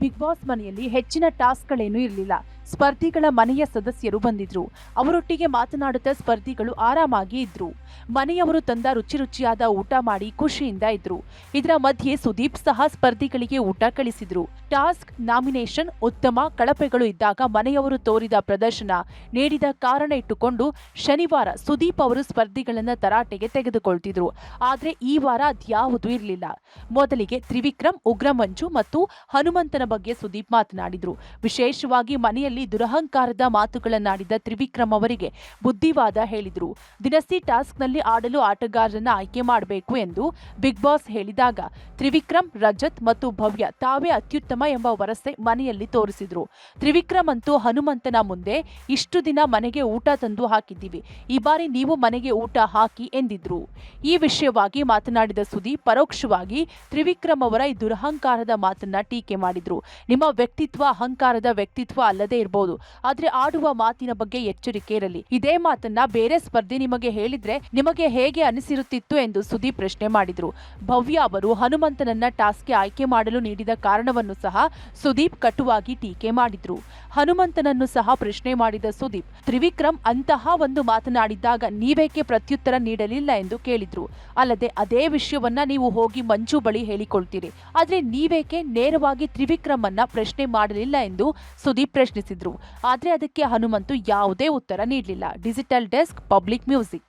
Big boss ಮನೆಯಲ್ಲಿ ಹೆಚ್ಚಿನ ಟಾಸ್ಕ್ಗಳೇನೂ ಇರಲಿಲ್ಲ. ಸ್ಪರ್ಧಿಗಳ ಮನೆಯ ಸದಸ್ಯರು ಬಂದಿದ್ರು. ಅವರೊಟ್ಟಿಗೆ ಮಾತನಾಡುತ್ತಾ ಸ್ಪರ್ಧಿಗಳು ಆರಾಮಾಗಿ ಇದ್ರು. ಮನೆಯವರು ತಂದ ರುಚಿ ರುಚಿಯಾದ ಊಟ ಮಾಡಿ ಖುಷಿಯಿಂದ ಇದ್ರು. ಇದರ ಮಧ್ಯೆ ಸುದೀಪ್ ಸಹ ಸ್ಪರ್ಧಿಗಳಿಗೆ ಊಟ ಕಳಿಸಿದ್ರು. ಟಾಸ್ಕ್ ನಾಮಿನೇಷನ್ ಉತ್ತಮ ಕಳಪೆಗಳು ಇದ್ದಾಗ ಮನೆಯವರು ತೋರಿದ ಪ್ರದರ್ಶನ ನೀಡಿದ ಕಾರಣ ಇಟ್ಟುಕೊಂಡು ಶನಿವಾರ ಸುದೀಪ್ ಅವರು ಸ್ಪರ್ಧಿಗಳನ್ನ ತರಾಟೆಗೆ ತೆಗೆದುಕೊಳ್ತಿದ್ರು. ಆದ್ರೆ ಈ ವಾರ ಅದ್ಯಾವುದೂ ಇರಲಿಲ್ಲ. ಮೊದಲಿಗೆ ತ್ರಿವಿಕ್ರಮ್, ಉಗ್ರಮಂಜು ಮತ್ತು ಹನುಮಂತನ ಬಗ್ಗೆ ಸುದೀಪ್ ಮಾತನಾಡಿದ್ರು. ವಿಶೇಷವಾಗಿ ಮನೆಯಲ್ಲಿ ದುರಹಂಕಾರದ ಮಾತುಗಳನ್ನಾಡಿದ ತ್ರಿವಿಕ್ರಮ್ ಅವರಿಗೆ ಬುದ್ಧಿವಾದ ಹೇಳಿದರು. ದಿನಸಿ ಟಾಸ್ಕ್ನಲ್ಲಿ ಆಡಲು ಆಟಗಾರರನ್ನು ಆಯ್ಕೆ ಮಾಡಬೇಕು ಎಂದು ಬಿಗ್ ಬಾಸ್ ಹೇಳಿದಾಗ ತ್ರಿವಿಕ್ರಮ್, ರಜತ್ ಮತ್ತು ಭವ್ಯ ತಾವೇ ಅತ್ಯುತ್ತಮ ಎಂಬ ವರಸೆ ಮನೆಯಲ್ಲಿ ತೋರಿಸಿದ್ರು. ತ್ರಿವಿಕ್ರಮ್ ಅಂತೂ ಹನುಮಂತನ ಮುಂದೆ ಇಷ್ಟು ದಿನ ಮನೆಗೆ ಊಟ ತಂದು ಹಾಕಿದ್ದೀವಿ. ಈ ಬಾರಿ ನೀವು ಮನೆಗೆ ಊಟ ಹಾಕಿ ಎಂದಿದ್ರು. ಈ ವಿಷಯವಾಗಿ ಮಾತನಾಡಿದ ಸುದಿ ಪರೋಕ್ಷವಾಗಿ ತ್ರಿವಿಕ್ರಮ್ ಅವರ ಈ ದುರಹಂಕಾರದ ಮಾತನ್ನ ಟೀಕೆ ಮಾಡಿದ್ರು. ನಿಮ್ಮ ವ್ಯಕ್ತಿತ್ವ ಅಹಂಕಾರದ ವ್ಯಕ್ತಿತ್ವ ಅಲ್ಲದೆ ಇರಬಹುದು ಆದ್ರೆ ಆಡುವ ಮಾತಿನ ಬಗ್ಗೆ ಎಚ್ಚರಿಕೆ ಇರಲಿ. ಇದೇ ಮಾತನ್ನ ಬೇರೆ ಸ್ಪರ್ಧಿ ನಿಮಗೆ ಹೇಳಿದ್ರೆ ನಿಮಗೆ ಹೇಗೆ ಅನಿಸಿರುತ್ತಿತ್ತು ಎಂದು ಸುದೀಪ್ ಪ್ರಶ್ನೆ ಮಾಡಿದ್ರು. ಭವ್ಯ ಅವರು ಹನುಮಂತನನ್ನ ಟಾಸ್ಕ್ಗೆ ಆಯ್ಕೆ ಮಾಡಲು ನೀಡಿದ ಕಾರಣವನ್ನು ಸಹ ಸುದೀಪ್ ಕಟುವಾಗಿ ಟೀಕೆ ಮಾಡಿದ್ರು. ಹನುಮಂತನನ್ನು ಸಹ ಪ್ರಶ್ನೆ ಮಾಡಿದ ಸುದೀಪ್, ತ್ರಿವಿಕ್ರಮ್, ಅಂತಹ ಒಂದು ಮಾತನಾಡಿದ್ದಾಗ ನೀವೇಕೆ ಪ್ರತ್ಯುತ್ತರ ನೀಡಲಿಲ್ಲ ಎಂದು ಕೇಳಿದ್ರು. ಅಲ್ಲದೆ ಅದೇ ವಿಷಯವನ್ನ ನೀವು ಹೋಗಿ ಮಂಜು ಬಳಿ ಹೇಳಿಕೊಳ್ತೀರಿ. ಆದ್ರೆ ನೀವೇಕೆ ನೇರವಾಗಿ ತ್ರಿವಿಕ್ರಮ್ ಅನ್ನ ಪ್ರಶ್ನೆ ಮಾಡಲಿಲ್ಲ ಎಂದು ಸುದೀಪ್ ಪ್ರಶ್ನಿಸಿದ್ರು. ಆದ್ರೆ ಅದಕ್ಕೆ ಹನುಮಂತು ಯಾವುದೇ ಉತ್ತರ ನೀಡಲಿಲ್ಲ. Digital desk public music.